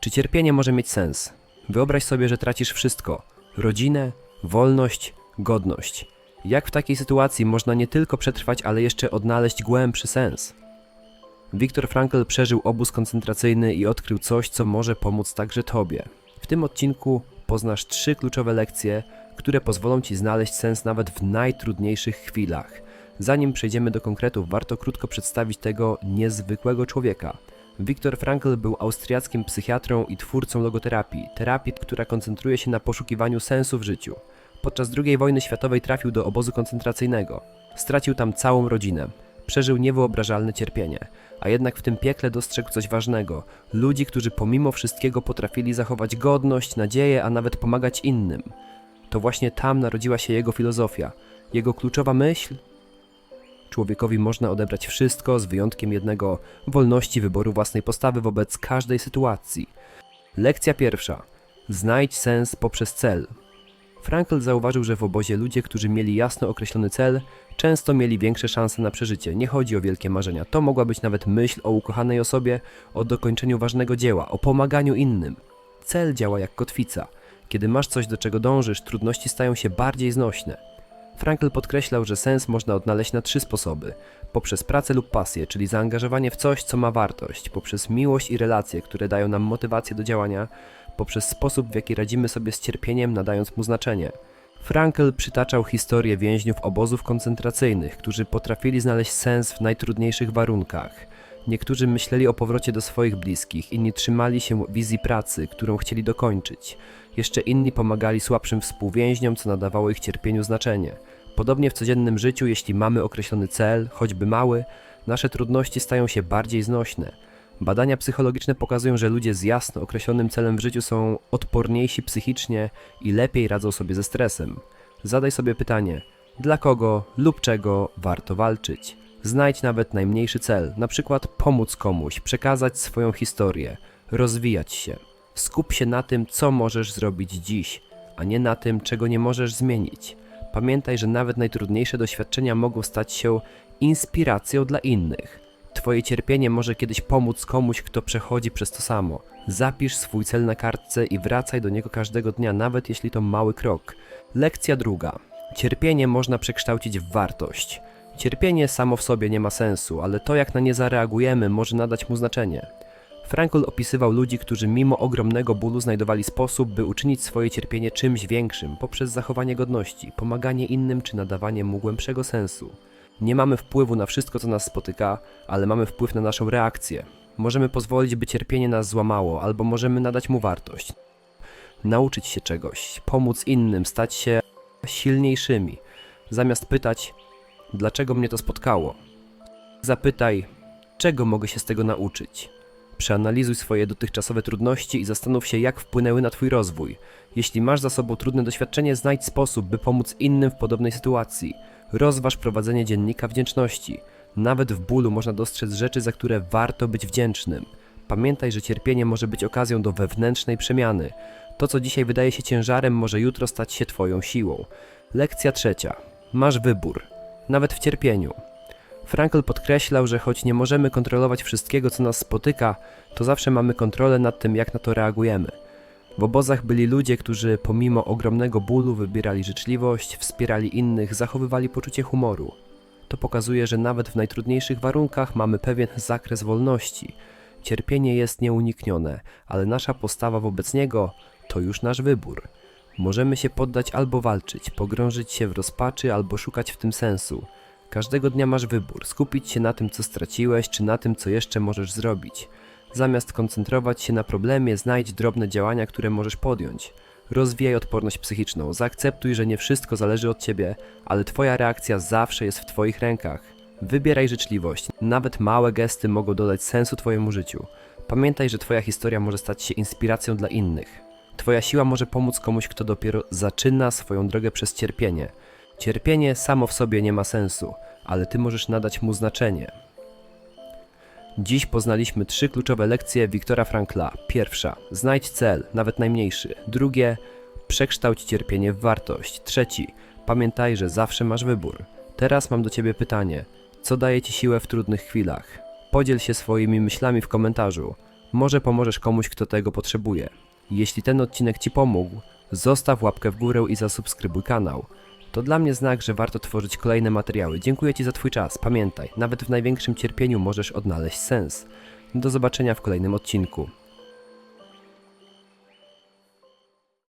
Czy cierpienie może mieć sens? Wyobraź sobie, że tracisz wszystko: rodzinę, wolność, godność. Jak w takiej sytuacji można nie tylko przetrwać, ale jeszcze odnaleźć głębszy sens? Viktor Frankl przeżył obóz koncentracyjny i odkrył coś, co może pomóc także Tobie. W tym odcinku poznasz trzy kluczowe lekcje, które pozwolą Ci znaleźć sens nawet w najtrudniejszych chwilach. Zanim przejdziemy do konkretów, warto krótko przedstawić tego niezwykłego człowieka. Viktor Frankl był austriackim psychiatrą i twórcą logoterapii, terapii, która koncentruje się na poszukiwaniu sensu w życiu. Podczas II wojny światowej trafił do obozu koncentracyjnego. Stracił tam całą rodzinę. Przeżył niewyobrażalne cierpienie, a jednak w tym piekle dostrzegł coś ważnego: ludzi, którzy pomimo wszystkiego potrafili zachować godność, nadzieję, a nawet pomagać innym. To właśnie tam narodziła się jego filozofia. Jego kluczowa myśl Człowiekowi można odebrać wszystko z wyjątkiem jednego wolności wyboru własnej postawy wobec każdej sytuacji. Lekcja pierwsza. Znajdź sens poprzez cel. Frankl zauważył, że w obozie ludzie, którzy mieli jasno określony cel, często mieli większe szanse na przeżycie. Nie chodzi o wielkie marzenia. To mogła być nawet myśl o ukochanej osobie, o dokończeniu ważnego dzieła, o pomaganiu innym. Cel działa jak kotwica. Kiedy masz coś, do czego dążysz, trudności stają się bardziej znośne. Frankl podkreślał, że sens można odnaleźć na trzy sposoby: poprzez pracę lub pasję, czyli zaangażowanie w coś, co ma wartość, poprzez miłość i relacje, które dają nam motywację do działania, poprzez sposób, w jaki radzimy sobie z cierpieniem, nadając mu znaczenie. Frankl przytaczał historię więźniów obozów koncentracyjnych, którzy potrafili znaleźć sens w najtrudniejszych warunkach. Niektórzy myśleli o powrocie do swoich bliskich, inni trzymali się wizji pracy, którą chcieli dokończyć. Jeszcze inni pomagali słabszym współwięźniom, co nadawało ich cierpieniu znaczenie. Podobnie w codziennym życiu, jeśli mamy określony cel, choćby mały, nasze trudności stają się bardziej znośne. Badania psychologiczne pokazują, że ludzie z jasno określonym celem w życiu są odporniejsi psychicznie i lepiej radzą sobie ze stresem. Zadaj sobie pytanie, dla kogo lub czego warto walczyć. Znajdź nawet najmniejszy cel, na przykład pomóc komuś, przekazać swoją historię, rozwijać się. Skup się na tym, co możesz zrobić dziś, a nie na tym, czego nie możesz zmienić. Pamiętaj, że nawet najtrudniejsze doświadczenia mogą stać się inspiracją dla innych. Twoje cierpienie może kiedyś pomóc komuś, kto przechodzi przez to samo. Zapisz swój cel na kartce i wracaj do niego każdego dnia, nawet jeśli to mały krok. Lekcja druga. Cierpienie można przekształcić w wartość. Cierpienie samo w sobie nie ma sensu, ale to jak na nie zareagujemy może nadać mu znaczenie. Frankl opisywał ludzi, którzy mimo ogromnego bólu znajdowali sposób, by uczynić swoje cierpienie czymś większym poprzez zachowanie godności, pomaganie innym czy nadawanie mu głębszego sensu. Nie mamy wpływu na wszystko, co nas spotyka, ale mamy wpływ na naszą reakcję. Możemy pozwolić, by cierpienie nas złamało, albo możemy nadać mu wartość. Nauczyć się czegoś, pomóc innym, stać się silniejszymi. Zamiast pytać, dlaczego mnie to spotkało, zapytaj, czego mogę się z tego nauczyć. Przeanalizuj swoje dotychczasowe trudności i zastanów się, jak wpłynęły na Twój rozwój. Jeśli masz za sobą trudne doświadczenie, znajdź sposób, by pomóc innym w podobnej sytuacji. Rozważ prowadzenie dziennika wdzięczności. Nawet w bólu można dostrzec rzeczy, za które warto być wdzięcznym. Pamiętaj, że cierpienie może być okazją do wewnętrznej przemiany. To, co dzisiaj wydaje się ciężarem, może jutro stać się Twoją siłą. Lekcja trzecia. Masz wybór. Nawet w cierpieniu. Frankl podkreślał, że choć nie możemy kontrolować wszystkiego, co nas spotyka, to zawsze mamy kontrolę nad tym, jak na to reagujemy. W obozach byli ludzie, którzy pomimo ogromnego bólu wybierali życzliwość, wspierali innych, zachowywali poczucie humoru. To pokazuje, że nawet w najtrudniejszych warunkach mamy pewien zakres wolności. Cierpienie jest nieuniknione, ale nasza postawa wobec niego to już nasz wybór. Możemy się poddać albo walczyć, pogrążyć się w rozpaczy albo szukać w tym sensu. Każdego dnia masz wybór: skupić się na tym, co straciłeś, czy na tym, co jeszcze możesz zrobić. Zamiast koncentrować się na problemie, znajdź drobne działania, które możesz podjąć. Rozwijaj odporność psychiczną, zaakceptuj, że nie wszystko zależy od ciebie, ale twoja reakcja zawsze jest w twoich rękach. Wybieraj życzliwość, nawet małe gesty mogą dodać sensu twojemu życiu. Pamiętaj, że twoja historia może stać się inspiracją dla innych. Twoja siła może pomóc komuś, kto dopiero zaczyna swoją drogę przez cierpienie. Cierpienie samo w sobie nie ma sensu, ale ty możesz nadać mu znaczenie. Dziś poznaliśmy trzy kluczowe lekcje Wiktora Frankla. Pierwsza, znajdź cel, nawet najmniejszy. Drugie, przekształć cierpienie w wartość. Trzeci, pamiętaj, że zawsze masz wybór. Teraz mam do ciebie pytanie: co daje ci siłę w trudnych chwilach? Podziel się swoimi myślami w komentarzu. Może pomożesz komuś, kto tego potrzebuje. Jeśli ten odcinek Ci pomógł, zostaw łapkę w górę i zasubskrybuj kanał. To dla mnie znak, że warto tworzyć kolejne materiały. Dziękuję Ci za Twój czas. Pamiętaj, nawet w największym cierpieniu możesz odnaleźć sens. Do zobaczenia w kolejnym odcinku.